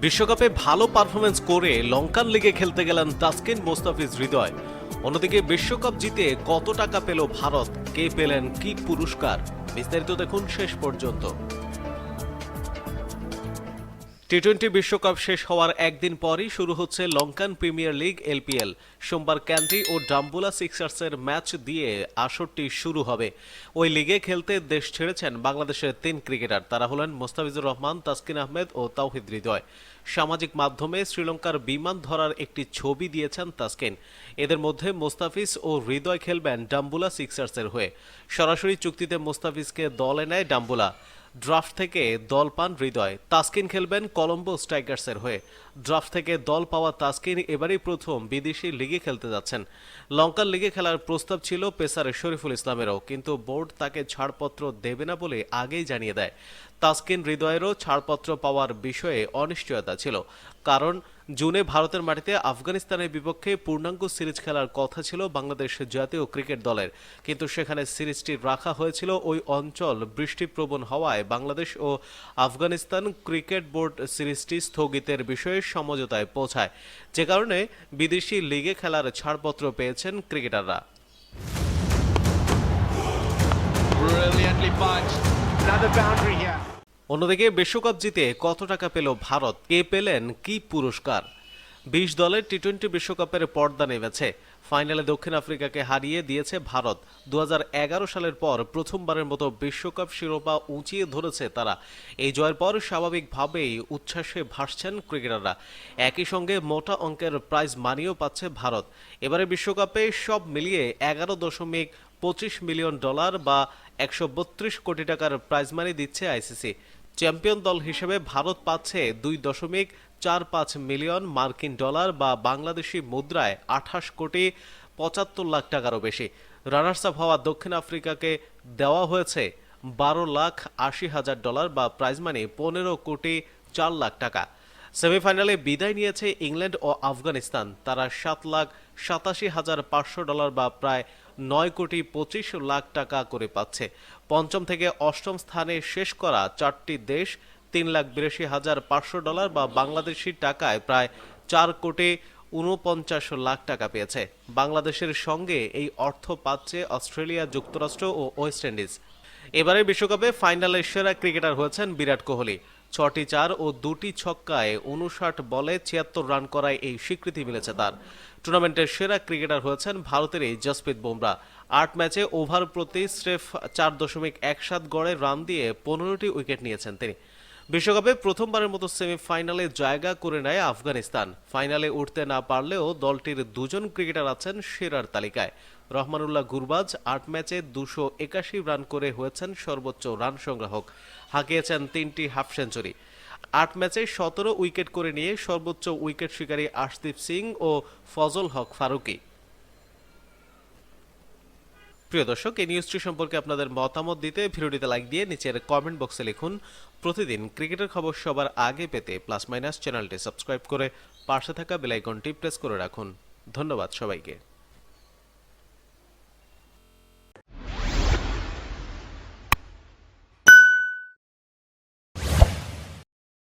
বিশ্বকাপে ভালো পারফরমেন্স করে লঙ্কান লিগে খেলতে গেলেন তাসকিন মোস্তাফিজ হৃদয়। অন্যদিকে বিশ্বকাপ জিতে কত টাকা পেল ভারত, কে পেলেন কি পুরস্কার? বিস্তারিত দেখুন শেষ পর্যন্ত। টি টোয়েন্টি বিশ্বকাপ শেষ হওয়ার একদিন পরই শুরু হচ্ছে লঙ্কান প্রিমিয়ার লিগ এলপিএল সোমবার ক্যান্ডি ও ডাম্বুলা সিক্সার্সের ম্যাচ দিয়ে আসরটি শুরু হবে। ওই লিগে খেলতে দেশ ছেড়েছেন বাংলাদেশের তিন ক্রিকেটার। তারা হলেন মোস্তাফিজুর রহমান, তাসকিন আহমেদ ও তাওহিদ হৃদয়। সামাজিক মাধ্যমে শ্রীলঙ্কার বিমান ধরার একটি ছবি দিয়েছেন তাসকিন। এদের মধ্যে মোস্তাফিজ ও হৃদয় খেলবেন ডাম্বুলা সিক্সার্সের হয়ে। সরাসরি চুক্তিতে মোস্তাফিজকে দলে নেয় ডাম্বুলা। ড্রাফট থেকে দল পান হৃদয়। তাসকিন খেলবেন কলম্বো স্ট্রাইকার্সের হয়ে। ড্রাফট থেকে দল পাওয়া তাসকিন এবারই প্রথম বিদেশি লিগে খেলতে যাচ্ছেন। লঙ্কার লিগে খেলার প্রস্তাব ছিল পেসার শরীফুল ইসলামেরও, কিন্তু বোর্ড তাকে ছাড়পত্র দেবে না বলে আগেই জানিয়ে দেয়। তাসকিন হৃদয়েরও ছাড়পত্র পাওয়ার বিষয়ে অনিশ্চয়তা ছিল, কারণ জুনে ভারতের মাটিতে আফগানিস্তানের বিপক্ষে পূর্ণাঙ্গ সিরিজ খেলার কথা ছিল বাংলাদেশ জাতীয় ক্রিকেট দলের কিন্তু সেখানে সিরিজটি রাখা হয়েছিল ওই অঞ্চল বৃষ্টিপ্রবণ হওয়ায় বাংলাদেশ ও আফগানিস্তান ক্রিকেট বোর্ড সিরিজটি স্থগিতের বিষয়ে সমঝোতায় পৌঁছায় যে কারণে বিদেশি লিগে খেলার ছাড়পত্র পেয়েছেন ক্রিকেটাররা Brilliantly punched. Another boundary here. অন্যদিকে বিশ্বকাপ জিতে কত টাকা পেল ভারত? কে পেলেন কি পুরস্কার? বিশ দলের টি টোয়েন্টি বিশ্বকাপের পর্দা নেমেছে। ফাইনালে দক্ষিণ আফ্রিকাকে হারিয়ে দিয়েছে ভারত। দুহাজার এগারো সালের পর প্রথমবারের মতো বিশ্বকাপ শিরোপা উঁচিয়ে ধরেছে তারা। এই জয়ের পর স্বাভাবিকভাবেই উচ্ছ্বাসে ভাসছেন ক্রিকেটাররা। একই সঙ্গে মোটা অঙ্কের প্রাইজ মানিও পাচ্ছে ভারত। এবারে বিশ্বকাপে সব মিলিয়ে এগারো দশমিক পঁচিশ মিলিয়ন ডলার বা একশো বত্রিশ কোটি টাকার প্রাইজ মানি দিচ্ছে আইসিসি। চ্যাম্পিয়ন দল হিসেবে ভারত পাচ্ছে দুই দশমিক চার পাঁচ মিলিয়ন মার্কিন ডলার বা বাংলাদেশি মুদ্রায় আঠাশ কোটি পঁচাত্তর লাখ টাকারও বেশি। রানার্স আপ হওয়া দক্ষিণ আফ্রিকাকে দেওয়া হয়েছে বারো লাখ আশি হাজার ডলার বা প্রাইজ মানি পনেরো কোটি চার লাখ টাকা। সেমিফাইনালে বিদায় নিয়েছে ইংল্যান্ড ও আফগানিস্তান। তারা সাত লাখ সাতাশি হাজার পাঁচশো ডলার বা প্রায় নয় কোটি পঁচিশ লাখ টাকা করে পাচ্ছে। পঞ্চম থেকে অষ্টম স্থানে শেষ করা চারটি দেশ তিন লাখ বিরাশি হাজার পাঁচশো ডলার বা বাংলাদেশি টাকায় প্রায় চার কোটি উনপঞ্চাশ লাখ টাকা পেয়েছে। বাংলাদেশের সঙ্গে এই অর্থ পাচ্ছে অস্ট্রেলিয়া, যুক্তরাষ্ট্র ও ওয়েস্ট ইন্ডিজ। এবারে বিশ্বকাপে ফাইনালে সেরা ক্রিকেটার হয়েছেন বিরাট কোহলি। ছটি চার ও দুটি ছক্কায় উনষাট বলে ছিয়াত্তর রান করায় এই স্বীকৃতি মিলেছে তার। টুর্নামেন্টের সেরা ক্রিকেটার হয়েছেন ভারতের এই জসপ্রীত বুমরা। আট ম্যাচে ওভার প্রতি স্রেফ চার দশমিক এক সাত গড়ে রান দিয়ে পনেরোটি উইকেট নিয়েছেন তিনি। বিশ্বকাপে প্রথমবারের মতো সেমিফাইনালে জায়গা করে নেয় আফগানিস্তান। ফাইনালে উঠতে না পারলেও দলটির দুজন ক্রিকেটার আছেন সেরার তালিকায়। রহমানুল্লাহ গুরবাজ আট ম্যাচে দুশো একাশি রান করে হয়েছেন সর্বোচ্চ রান সংগ্রাহক। হাঁকিয়েছেন তিনটি হাফ সেঞ্চুরি। আট ম্যাচে সতেরো উইকেট করে নিয়ে সর্বোচ্চ উইকেট শিকারী আশদীপ সিং ও ফজল হক ফারুকি। প্রিয় দর্শক, এই নিউজটি সম্পর্কে আপনাদের মতামত দিতে ভিডিওটিতে লাইক দিয়ে নিচের কমেন্ট বক্সে লিখুন, প্রতিদিন ক্রিকেটের খবর সবার আগে পেতে প্লাস মাইনাস চ্যানেলটি সাবস্ক্রাইব করে পাশে থাকা বেলাইকনটি প্রেস করে রাখুন। ধন্যবাদ সবাইকে।